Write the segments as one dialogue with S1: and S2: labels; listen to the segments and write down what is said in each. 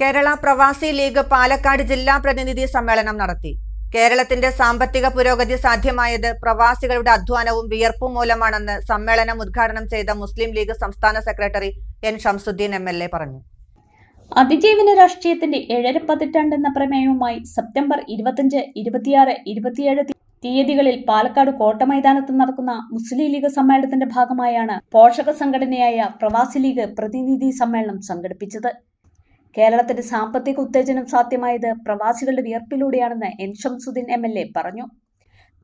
S1: കേരള പ്രവാസി ലീഗ് പാലക്കാട് ജില്ലാ പ്രതിനിധി സമ്മേളനം നടത്തി. കേരളത്തിന്റെ സാമ്പത്തിക പുരോഗതി സാധ്യമായത് പ്രവാസികളുടെ അധ്വാനവും വിയർപ്പും മൂലമാണെന്ന് സമ്മേളനം ഉദ്ഘാടനം ചെയ്ത മുസ്ലിം ലീഗ് സംസ്ഥാന സെക്രട്ടറി എൻ ഷംസുദ്ദീൻ എം പറഞ്ഞു.
S2: അതിജീവന രാഷ്ട്രീയത്തിന്റെ ഏഴര പതിറ്റാണ്ട് എന്ന പ്രമേയവുമായി സെപ്റ്റംബർ ഇരുപത്തിയഞ്ച് ഇരുപത്തിയാറ് ഇരുപത്തിയേഴ് തീയതികളിൽ പാലക്കാട് കോട്ട മൈതാനത്ത് നടക്കുന്ന മുസ്ലിം ലീഗ് സമ്മേളനത്തിന്റെ ഭാഗമായാണ് പോഷക സംഘടനയായ പ്രവാസി ലീഗ് പ്രതിനിധി സമ്മേളനം സംഘടിപ്പിച്ചത്. കേരളത്തിന്റെ സാമ്പത്തിക ഉത്തേജനം സാധ്യമായത് പ്രവാസികളുടെ വിയർപ്പിലൂടെയാണെന്ന് N Shamsuddeen M L A പറഞ്ഞു.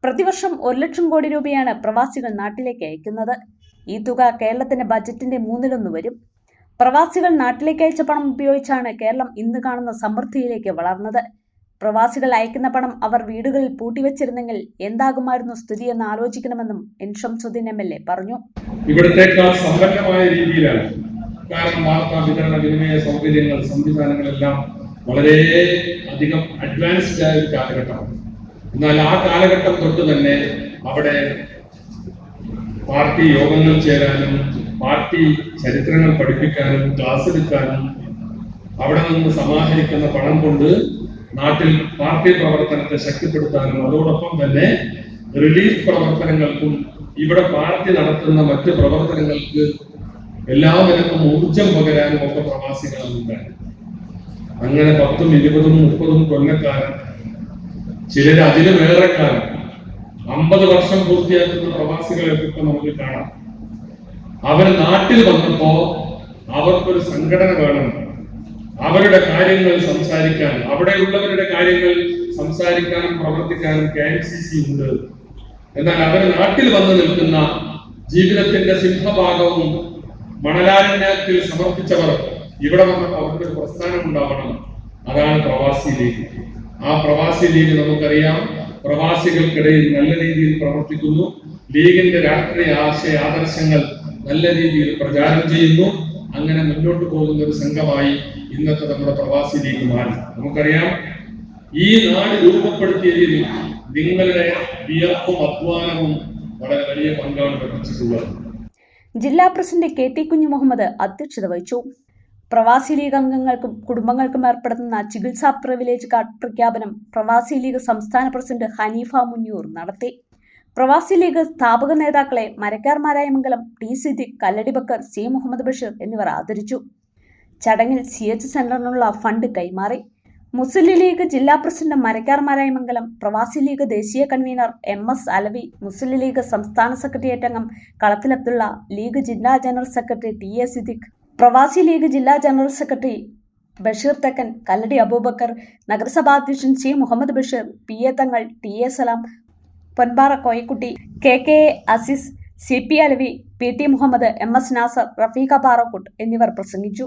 S2: പ്രതിവർഷം ഒരു ലക്ഷം കോടി രൂപയാണ് പ്രവാസികൾ നാട്ടിലേക്ക് അയക്കുന്നത്. ഈ തുക കേരളത്തിന്റെ ബജറ്റിന്റെ മൂന്നിലൊന്ന് വരും. പ്രവാസികൾ നാട്ടിലേക്ക് അയച്ച പണം ഉപയോഗിച്ചാണ് കേരളം ഇന്ന് കാണുന്ന സമൃദ്ധിയിലേക്ക് വളർന്നത്. പ്രവാസികൾ അയക്കുന്ന പണം അവർ വീടുകളിൽ പൂട്ടിവെച്ചിരുന്നെങ്കിൽ എന്താകുമായിരുന്നു സ്ഥിതി എന്ന് ആലോചിക്കണമെന്നും N Shamsuddeen M L A പറഞ്ഞു.
S3: ഇവിടത്തേക്കാൾ സമ്പന്നമായ രീതിയിലാണ് കാരണം വാർത്താ വിതരണ വിനിമയ സൗകര്യങ്ങൾ സംവിധാനങ്ങളെല്ലാം വളരെ അധികം അഡ്വാൻസ്ഡ് ആയ ഒരു കാലഘട്ടമാണ്. എന്നാൽ ആ കാലഘട്ടം തൊട്ട് തന്നെ അവിടെ പാർട്ടി യോഗങ്ങൾ ചേരാനും പാർട്ടി ചരിത്രങ്ങൾ പഠിപ്പിക്കാനും ക്ലാസ് എടുക്കാനും അവിടെ നിന്ന് സമാഹരിക്കുന്ന പണം കൊണ്ട് നാട്ടിൽ പാർട്ടി പ്രവർത്തനത്തെ ശക്തിപ്പെടുത്താനും അതോടൊപ്പം തന്നെ റിലീഫ് പ്രവർത്തനങ്ങൾക്കും ഇവിടെ പാർട്ടി നടത്തുന്ന മറ്റ് പ്രവർത്തനങ്ങൾക്ക് എല്ലാവർക്കും ഊർജം പകരാനും ഒക്കെ പ്രവാസികളുണ്ടായി അങ്ങനെ പത്തും ഇരുപതും മുപ്പതും കൊല്ലക്കാലം ചിലർ വേറെ കാലം അമ്പത് വർഷം പൂർത്തിയാക്കുന്ന പ്രവാസികളെയൊക്കെ നമുക്ക് കാണാം. അവർ നാട്ടിൽ വന്നപ്പോ അവർക്കൊരു സംഘടന വേണം. അവരുടെ കാര്യങ്ങൾ സംസാരിക്കാൻ അവിടെയുള്ളവരുടെ കാര്യങ്ങൾ സംസാരിക്കാനും പ്രവർത്തിക്കാനും കെ എം സി സി ഉണ്ട്. എന്നാൽ അവർ നാട്ടിൽ വന്ന് നിൽക്കുന്ന ജീവിതത്തിന്റെ സിംഹഭാഗവും മണലാരണ്യത്തിൽ സമർപ്പിച്ചവർ ഇവിടെ വന്നപ്പോൾ അവർക്ക് ഒരു പ്രസ്ഥാനം ഉണ്ടാവണം. അതാണ് പ്രവാസി ലീഗ്. ആ പ്രവാസി ലീഗ് നമുക്കറിയാം. പ്രവാസികൾക്കിടയിൽ നല്ല രീതിയിൽ പ്രവർത്തിക്കുന്നു. ലീഗിന്റെ രാഷ്ട്രീയ ആശയ ആദർശങ്ങൾ നല്ല രീതിയിൽ പ്രചാരം ചെയ്യുന്നു. അങ്ങനെ മുന്നോട്ട് പോകുന്ന ഒരു സംഘമായി ഇന്നത്തെ നമ്മുടെ പ്രവാസി ലീഗ് മാറി. നമുക്കറിയാം ഈ നാട് രൂപപ്പെടുത്തിയതിൽ നിങ്ങളുടെ വിയർപ്പും അധ്വാനവും വളരെ വലിയ പങ്കാണ് വഹിച്ചിട്ടുള്ളത്
S2: ജില്ലാ പ്രസിഡന്റ് കെ ടി കുഞ്ഞു മുഹമ്മദ് അധ്യക്ഷത വഹിച്ചു. പ്രവാസി ലീഗ് അംഗങ്ങൾക്കും കുടുംബങ്ങൾക്കും ഏർപ്പെടുത്തുന്ന ചികിത്സാ പ്രിവിലേജ് കാർഡ് പ്രഖ്യാപനം പ്രവാസി ലീഗ് സംസ്ഥാന പ്രസിഡന്റ് ഹനീഫ മുന്നൂർ നടത്തി. പ്രവാസി ലീഗ് സ്ഥാപക നേതാക്കളെ മരക്കാർ മംഗലം ടി സിദ്ദിഖ് കല്ലടി ബക്കർ സി മുഹമ്മദ് ബഷീർ എന്നിവർ ആദരിച്ചു. ചടങ്ങിൽ സി എച്ച് സെന്ററിനുള്ള ഫണ്ട് കൈമാറി. മുസ്ലിം ലീഗ് ജില്ലാ പ്രസിഡന്റ് മരക്കാർ മംഗലം പ്രവാസി ലീഗ് ദേശീയ convener M S Alavi Muslim League സംസ്ഥാന സെക്രട്ടേറിയറ്റ് അംഗം കളത്തിൽ അബ്ദുള്ള ലീഗ് ജില്ലാ general secretary T A Siddique Pravasi League ജില്ലാ ജനറൽ സെക്രട്ടറി ബഷീർ തെക്കൻ കല്ലടി അബൂബക്കർ നഗരസഭാ അധ്യക്ഷൻ C Muhammad Basheer P A Thangal T A Salam Ponpara Koyakutty K K Azeez C P Alavi P T Muhammad M S Nasar Rafeeqa Parakkut എന്നിവർ പ്രസംഗിച്ചു.